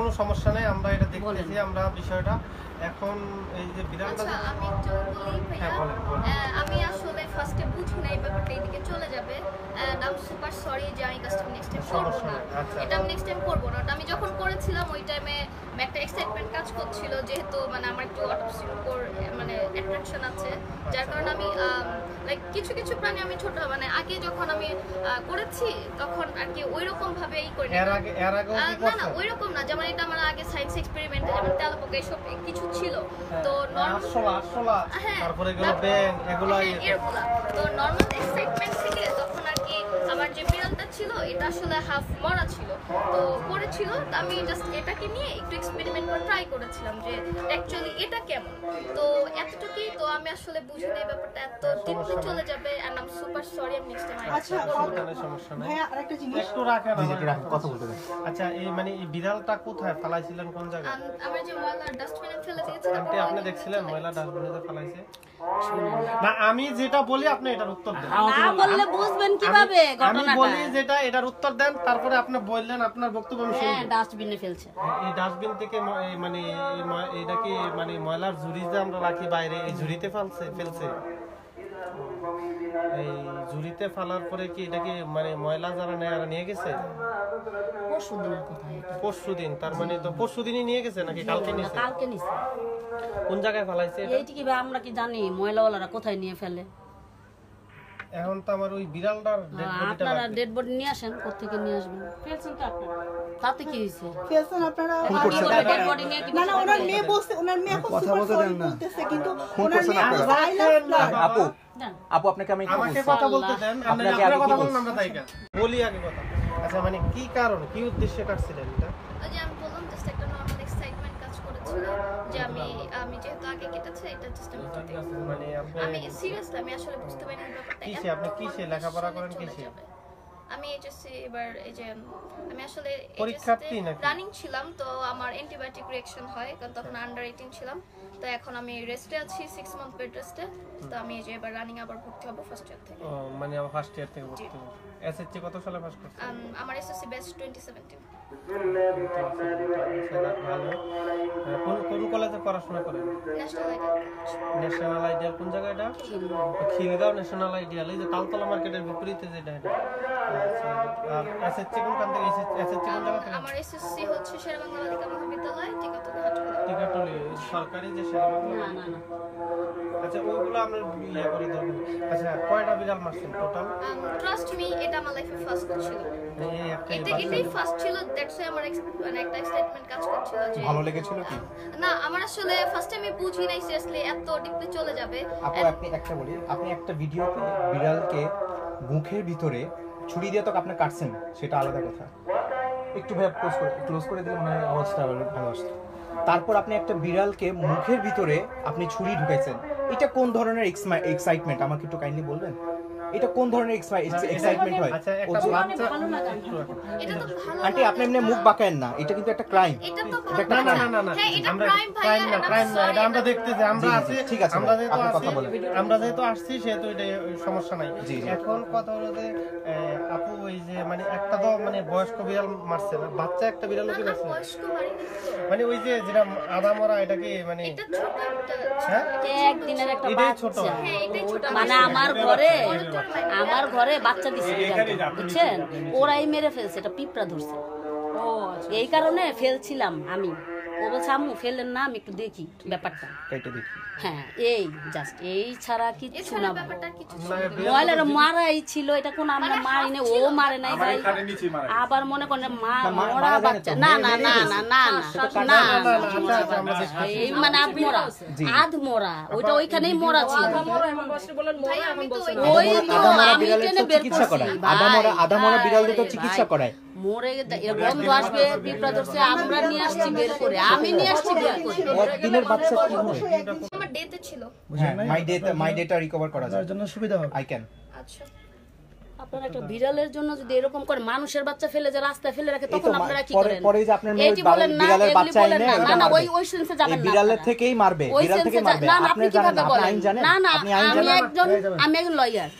কোনো সমস্যা নেই আমরা এটা দেখতেছি আমরা বিষয়টা এখন এই যে বিধানটা আচ্ছা আমি একটু বলি হ্যাঁ, ভাইয়া। আহ, আমি আসলে ফার্স্টে বুঝি না এই ব্যাপারটা এদিকে চলে যাবে। এন্ড আই সুপার সরি যে আমি কাস্টম নেক্সট টাইম করব সমস্যা না। আচ্ছা। এটা আমি নেক্সট টাইম করব না। ওটা আমি যখন করেছিলাম ওই টাইমে একটা এক্সাইটমেন্ট কাজ করছিল যেহেতু মানে আমার একটু অটোপসির উপর অ্যাট্রাকশন আছে যার। কারণে আমি লাইক কিছু কিছু প্রাণী আমি ছোট মানে আগে যখন আমি করেছি তখন আর কি ওই রকম ভাবে ই করি না না ওই রকম না যেমন এটা আমার আগে সায়েন্স এক্সপেরিমেন্টে যেমন তেলাপোকা এসব কিছু ছিল। তো নর্মাল আটশোলা হ্যাঁ, তারপরে এগুলো ব্যাং এগুলো হ্যাঁ, তো নর্মাল এক্সাইটমেন্ট থেকে আমার যে বিড়ালটা ছিল এটা আসলে হাফ মরা ছিল। তো করেছিল তো আমি জাস্ট এটাকে নিয়ে একটু এক্সপেরিমেন্ট করে ট্রাই করেছিলাম যে অ্যাকচুয়ালি এটা কেমন। তো এতটুকুই তো আমি আসলে বুঝি না এই ব্যাপারটা এত ডিপলি চলে যাবে and I am super sorry আমি নেক্সট টাইম আচ্ছা সমস্যা নেই সমস্যা নেই। ভাইয়া আরেকটা জিনিস। একটু রাখেন রাখেন, কথা বলতে দেন। আচ্ছা এই মানে এই বিড়ালটা কোথায় ফালাইছিলেন কোন জায়গায়? আমার যে ময়লা ডাস্টবিনে ফেলে দিয়েছি আন্টি আপনি দেখছিলেন ময়লা ডাস্টবিনে ফালাইছে? না আমি যেটা বলি আপনি এটার উত্তর দেন। না বললে বুঝবেন কীভাবে? আমি- বলি যেটা এটার উত্তর দেন তারপরে আপনি বললেন আপনার বক্তব্য আমি হ্যাঁ শুনব ডাস্টবিনে ফেলছে। এই ডাস্টবিন থেকে মানে এটা কি মানে ময়লার ঝুড়ি যে আমরা রাখি বাইরে এই ঝুড়িতে ফেলছে ফেলছে? এই ঝুড়িতে ফেলার পরে কি এটা কি মানে ময়লা যারা নেয় নিয়ে গেছে? পরশু দিন তার মানে তো পরশু দিনই নিয়ে গেছে নাকি কালকে নিয়েছে কালকে নিছে। কোন জায়গায় ফেলাইছে? এইটি কি ভাই আমরা কি জানি ময়লাওয়ালারা কোথায় নিয়ে ফেলে? এখন তো আমার ওই বিড়ালটার আহ, bodyটা আপনারা ডেড বডি নিয়ে আসেন কোথেকে নিয়ে আসবেন? ফেলছেন তো আপনারা। তাতে কি হয়েছে? ফেলছেন আপনারা? ডেড বডি নিয়ে কি না না ওনার মেয়ে বলছে ওনার মেয়ে এখন কথা সুপার বলতে সরি দেন না। বলতেছে কিন্তু ওনার মেয়ে। I না, আপু আপু আপনাকে আমি আমাকে কথা বলতে দেন আপনি আপনাকে আগে কথা বলুন আমরা তাই কেন? বলি আগে কথা। আচ্ছা মানে কি কারণ কি উদ্দেশ্যে কাটছিলেন এটা? ওই যে যে আমি আমি যেহেতু আগে কেটেছে এটা জাস্ট আমি কেটে মানে আপনি আমি সিরিয়াসলি আমি আসলে বুঝতে পারিনি ব্যাপারটা কিসে? আপনি কিসে? লেখাপড়া করেন কি কিসে? আমি এইচএসসি এবার এই যে আমি আসলে? রানিং ছিলাম তো আমার অ্যান্টিবায়োটিক রিঅ্যাকশন হয় কারণ তখন আন্ডার 18 ছিলাম। তো এখন আমি রেস্টে আছি 6 মান্থ বেড রেস্টে তো আমি এই যে এবার রানিং আবার ভর্তি হব ফার্স্ট ইয়ার থেকে। মানে আমার ফার্স্ট ইয়ার থেকে ভর্তি এসএসসি কত সালে পাস করছেন আমার এসএসসি বেস্ট 2017 আচ্ছা, কোন কোন কলেজে পড়াশোনা করেন? ন্যাশনাল আইডি ন্যাশনাল আইডিয়াল কোন জায়গা এটা? খিলগাঁও। ন্যাশনাল আইডিয়াল এই যে তালতলা মার্কেটের বিপরীতে যেটা এটা। আর এসএসসি কোনখান থেকে? এসএসসি কোন জায়গা থেকে? আমার এসএসসি হচ্ছে শেরবাংলা বালিকা মহাবিদ্যালয় টিকাতুলি হাটখোলা টিকাটলি সরকারি যে সেবা না না না। আচ্ছা ওইগুলো আমরা ইয়ে করে দেবো আচ্ছা কয়টা বিড়াল মারছেন টোটাল ট্রাস্ট মি এটা আমার লাইফে ফার্স্ট ছিল। এই একটা এটা এটাই ফার্স্ট ছিল দ্যাটস ওয়াই আমার মানে একটা এক্সাইটমেন্ট কাজ করছিল যে ভালো লেগেছিল কি? না আমার আসলে ফার্স্ট আমি বুঝি নাই সিরিয়াসলি এত ডিপলি চলে যাবে। আপনি একটা বলি আপনি একটা ভিডিওতে বিড়ালকে মুখের ভিতরে ছুরি দিয়ে তো আপনি কাটছেন সেটা আলাদা কথা। একটু ভাই ক্লোজ করে ক্লোজ করে দিলে মনে হয় আওয়াজটা ভালো আসতো। তারপর আপনি একটা বিড়ালকে মুখের ভিতরে আপনি ছুরি ঢুকাইছেন। এটা কোন ধরনের এক্সাইটমেন্ট আমাকে একটু কাইন্ডলি বলবেন? এটা কোন ধরনের এক্সাইটমেন্ট হয় আচ্ছা একটা বাচ্চা ভালো লাগে। এটা তো ভালো আন্টি আপনি এমনি মুখ বাঁকায়েন না। এটা কিন্তু একটা ক্রাইম এটা তো একটা না না না। না হ্যাঁ এটা আমরা ক্রাইম ভাই না ক্রাইম না এটা আমরা দেখতেছি আমরা জি, জি, আছি ঠিক আছে আমরা যেহেতু আপনি কথা বলেন। আমরা যেহেতু আসছি সেহেতু এটা সমস্যা নাই। এখন কথা হলো যে আহ, আপু ওই যে মানে একটা তো মানে বয়স্ক বিড়াল মারছে না। বাচ্চা একটা বিড়ালও কি মারছে মানে ওই যে যেটা আদা মরা এটা কি মানে এটা ছোট একটা হ্যাঁ? একদিনের একটা এটাই ছোট। বাচ্চা। হ্যাঁ এটাই ছোট মানে আমার ঘরে আমার ঘরে বাচ্চা দিছে বুঝছেন? ওরাই মেরে ফেলছে এটা পিঁপড়া ধরছে। এই কারণে ফেলছিলাম আমি ও বলছে আম্মু ফেললেন না আমি একটু দেখি ব্যাপারটা দেখি হ্যাঁ এই জাস্ট এই ছাড়া এছাড়া না ভাই। ব্যাপারটা কিছু মানে না। ময়লার মারাই ছিল এটা কোন আমরা মারি না ও মারে নাই ভাই আবার মনে করেন মা মরা না বাচ্চা না না না না না না আচ্ছা, আচ্ছা। এই মানে আধ মরা জি। আধ মরা ওইটা ওইখানেই মরা ছিল ভাই আমি তো ওই তো আমি টেনে বের করছি, আদা মরা আদা মরা বিড়ালদের তো চিকিৎসা করায় মরে গন্ধ আসবে পিঁপড়া ধরছে আমরা নিয়ে আসছি বের করে আমি নিয়ে আসছি বের করে। একদিনের বাচ্চা কি হয়? আমার ডেতে ছিল। হ্যাঁ my data my data recover করা যায়। জন্য সুবিধা হবে। আই ক্যান আচ্ছা। আপনারা একটা বিড়ালের জন্য যদি এরকম করে মানুষের বাচ্চা ফেলে যে রাস্তায় ফেলে রাখে তখন আপনারা কি পরে- করেন? পরে যে আপনার মেয়ে না বিড়ালের বাচ্চা এনে না। না না মারবে। ওই ওই সেন্সে যাবেন না বিড়ালের থেকেই মারবে। বিড়াল থেকে মারবে। না আপনি কীভাবে বলেন? না না আমি একজন আমি একজন লয়ার